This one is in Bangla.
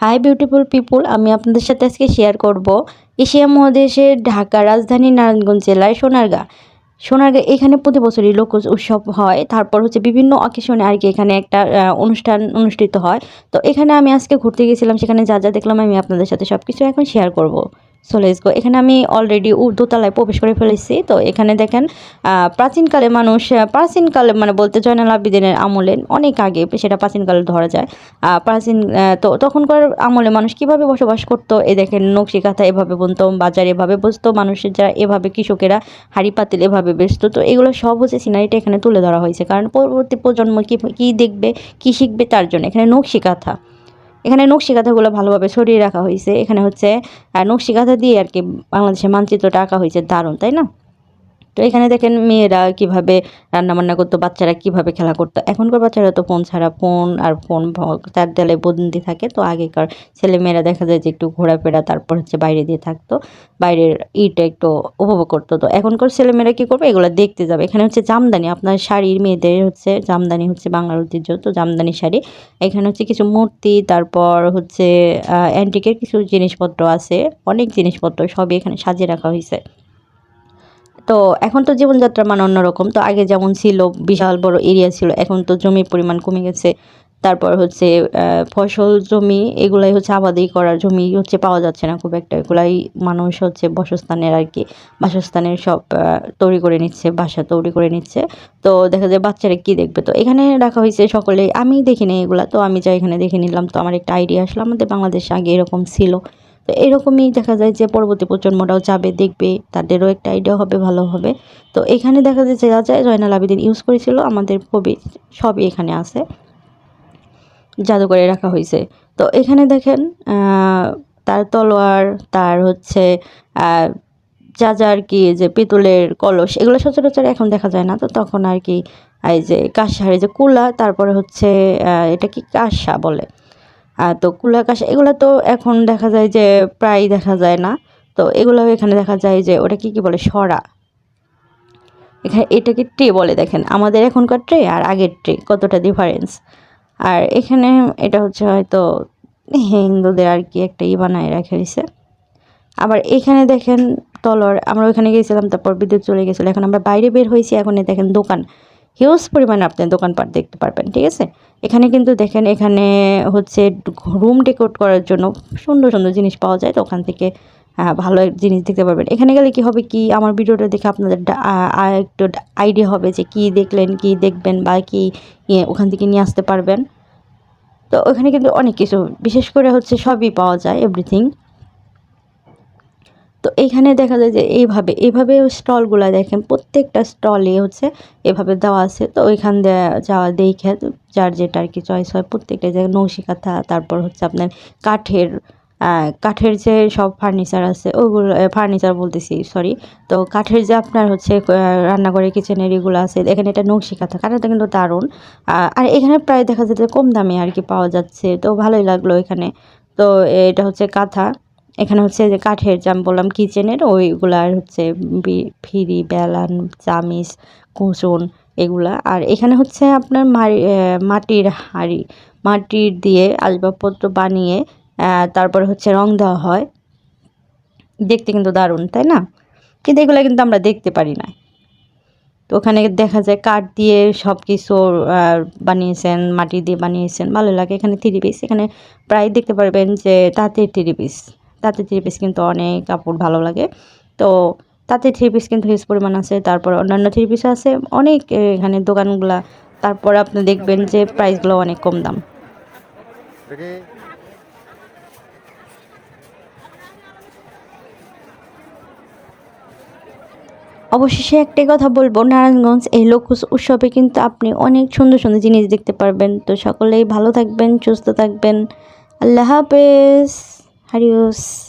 হাই বিউটিফুল পিপুল আমি আপনাদের সাথে আজকে শেয়ার করব এশিয়া মহাদেশের ঢাকা রাজধানী নারায়ণগঞ্জ জেলায় সোনারগাঁ। সোনারগাঁ এখানে প্রতি বছরই লোক উৎসব হয়, তারপর হচ্ছে বিভিন্ন অকেশনে আর কি এখানে একটা অনুষ্ঠান অনুষ্ঠিত হয়। তো এখানে আমি আজকে ঘুরতে গেছিলাম, সেখানে যা যা দেখলাম আমি আপনাদের সাথে সব কিছু এখন শেয়ার করব। লেটস গো এখানে আমি অলরেডি দোতলায় প্রবেশ করে ফেলেছি। তো এখানে দেখেন প্রাচীনকালে মানুষ প্রাচীনকালে মানে বলতে জয়নাল আবিদিনের আমলে অনেক আগে সেটা প্রাচীনকালে ধরা যায়। প্রাচীন তো তখনকার আমলে মানুষ কীভাবে বসবাস করতো? এ দেখেন নকশি কাঁথা এভাবে বুনতো, বাজার এভাবে বসতো মানুষের যারা এভাবে কৃষকেরা হাড়ি পাতিল এভাবে বেচতো। তো এগুলো সব হচ্ছে সিনারিটা এখানে তুলে ধরা হয়েছে। কারণ পরবর্তী প্রজন্ম কী কী দেখবে, কী শিখবে তার জন্য। এখানে নকশি কাঁথা এখানে নকশি কাঁথাগুলো ভালোভাবে সরিয়ে রাখা হয়েছে। এখানে হচ্ছে নকশি কাঁথা দিয়ে আর কি বাংলাদেশের মানচিত্রটা আঁকা হয়েছে দারুণ, তাই না? তো এখানে দেখেন মেয়েরা কীভাবে রান্না বান্না করতো, বাচ্চারা কীভাবে খেলা করতো। এখনকার বাচ্চারা তো ফোন ছাড়া ফোন আর ফোন তার দেলে বন্দি থাকে। তো আগেকার ছেলে মেয়েরা দেখা যায় যে একটু ঘোরাফেরা, তারপর হচ্ছে বাইরে দিয়ে থাকতো। বাইরের ইটা একটু উপভোগ করতো। তো এখনকার ছেলেমেয়েরা কী করবে? এগুলো দেখতে যাবে। এখানে হচ্ছে জামদানি, আপনার শাড়ির মেয়েদের হচ্ছে জামদানি হচ্ছে বাংলার ঐতিহ্য। তো জামদানি শাড়ি, এখানে হচ্ছে কিছু মূর্তি, তারপর হচ্ছে অ্যান্টিকের কিছু জিনিসপত্র আছে। অনেক জিনিসপত্র সবই এখানে সাজিয়ে রাখা হয়েছে তো এখন তো জীবনযাত্রার মান অন্যরকম। তো আগে যেমন ছিল, বিশাল বড় এরিয়া ছিল, এখন তো জমির পরিমাণ কমে গেছে। তারপর হচ্ছে ফসল, জমি, এগুলাই হচ্ছে আবাদি করার জমি হচ্ছে পাওয়া যাচ্ছে না খুব একটা। এগুলাই মানুষ হচ্ছে বসস্থানের আর কি, বাসস্থানের সব তৈরি করে নিচ্ছে, বাসা তৈরি করে নিচ্ছে। তো দেখা যায় বাচ্চারা কি দেখবে? তো এখানে রাখা হয়েছে সকলে আমি দেখিনি এগুলা, তো আমি যাই এখানে দেখে নিলাম, তো আমার একটা আইডিয়া আসলো। আমাদের বাংলাদেশে আগে এরকম ছিল। তো এরকমই দেখা যায় যে পরবর্তী প্রজন্মটাও যাবে, দেখবে, তাদেরও একটা আইডিয়া হবে, ভালো হবে। তো এখানে দেখা যায় যা যায় জয়নাল আবেদিন ইউজ করেছিল, আমাদের কবি সবই এখানে আছে, জাদুঘরে রাখা হয়েছে। তো এখানে দেখেন তার তলোয়ার, তার হচ্ছে যা যা আর কি যে পিতলের কলস, এগুলো সচরাচর এখন দেখা যায় না। তো তখন আর কি, এই যে কাঁসার, এই যে কুলা, তারপরে হচ্ছে এটা কি কাঁসা বলে? তো কুলা কাঁসা এগুলো তো এখন দেখা যায় যে প্রায় দেখা যায় না। তো এগুলো এখানে দেখা যায় যে ওটা কি কি বলে, সরা। এখানে এটাকে ট্রে বলে দেখেন? আমাদের এখনকার ট্রে আর আগের ট্রে কতটা ডিফারেন্স আর এখানে এটা হচ্ছে হয়তো হিন্দুদের আর কি একটা ই বানায় রাখা হয়েছে। আবার এখানে দেখেন তলর আমরা ওইখানে গিয়েছিলাম তারপর বিদ্যুৎ চলে গেছিল, এখন আমরা বাইরে বের হয়েছি, এখন দেখেন দোকান। হিউজ পরিমাণে আপনি দোকানপাট দেখতে পারবেন, ঠিক আছে? এখানে কিন্তু দেখেন, এখানে হচ্ছে রুম ডেকোরেট করার জন্য সুন্দর সুন্দর জিনিস পাওয়া যায়, তো ওখান থেকে ভালো জিনিস দেখতে পারবেন। এখানে গেলে কি হবে কি, আমার ভিডিওটা দেখে আপনাদের একটু আইডিয়া হবে যে কি দেখলেন, কি দেখবেন বা কি ওখান থেকে নিয়ে আসতে পারবেন। তো ওখানে কিন্তু অনেক কিছু, বিশেষ করে হচ্ছে সবই পাওয়া যায় এভরিথিং তো এখানে দেখা যায় যে এইভাবে এইভাবে স্টলগুলো দেখেন, প্রত্যেকটা স্টলে হচ্ছে এভাবে দেওয়া আছে। তো ওইখান দিয়ে যাওয়া, দেখে যার যেটা আর কি চয়েস হয়, প্রত্যেকটা জায়গায় নৌশি কাঁথা তারপর হচ্ছে আপনার কাঠের কাঠের যে সব ফার্নিচার আছে, ওগুলো ফার্নিচার বলতেছি সরি তো কাঠের যে আপনার হচ্ছে রান্নাঘরের কিচেনের এগুলো আছে এখানে এটা নকশি কাঁথা কাঁথাটা কিন্তু দারুণ। আর এখানে প্রায় দেখা যাচ্ছে কম দামে আর কি পাওয়া যাচ্ছে, তো ভালোই লাগল এখানে। তো এটা হচ্ছে কাঁথা। এখানে হচ্ছে যে কাঠের আমি বললাম কিচেনের ওইগুলার হচ্ছে ফিরি, বেলান, চামিচ, কুচুন এগুলা। আর এখানে হচ্ছে আপনার মাটির হাঁড়ি, মাটির দিয়ে আসবাবপত্র বানিয়ে তারপরে হচ্ছে রং দেওয়া হয়। দেখতে কিন্তু দারুণ, তাই না? কিন্তু এগুলো কিন্তু আমরা দেখতে পারি না। তো ওখানে দেখা যায় কাঠ দিয়ে সব কিছু বানিয়েছেন, মাটি দিয়ে বানিয়েছেন, ভালো লাগে। এখানে থ্রি পিস এখানে প্রায় দেখতে পারবেন যে তাঁতের থ্রি পিস তাঁতের থ্রি পিস কিন্তু অনেক কাপড় ভালো লাগে। তো তাঁতের থ্রি পিস কিন্তু হিউজ পরিমাণ আছে। তারপর অন্যান্য থ্রি পিস আছে। অনেক এখানে দোকানগুলা। তারপর আপনি দেখবেন যে প্রাইসগুলো অনেক কম দাম। অবশেষে একটাই কথা বলব নারায়ণগঞ্জ এই লোক উৎসবে কিন্তু আপনি অনেক সুন্দর সুন্দর জিনিস দেখতে পারবেন। তো সকলেই ভালো থাকবেন সুস্থ থাকবেন। আল্লাহ হাফেজ। ハリウス。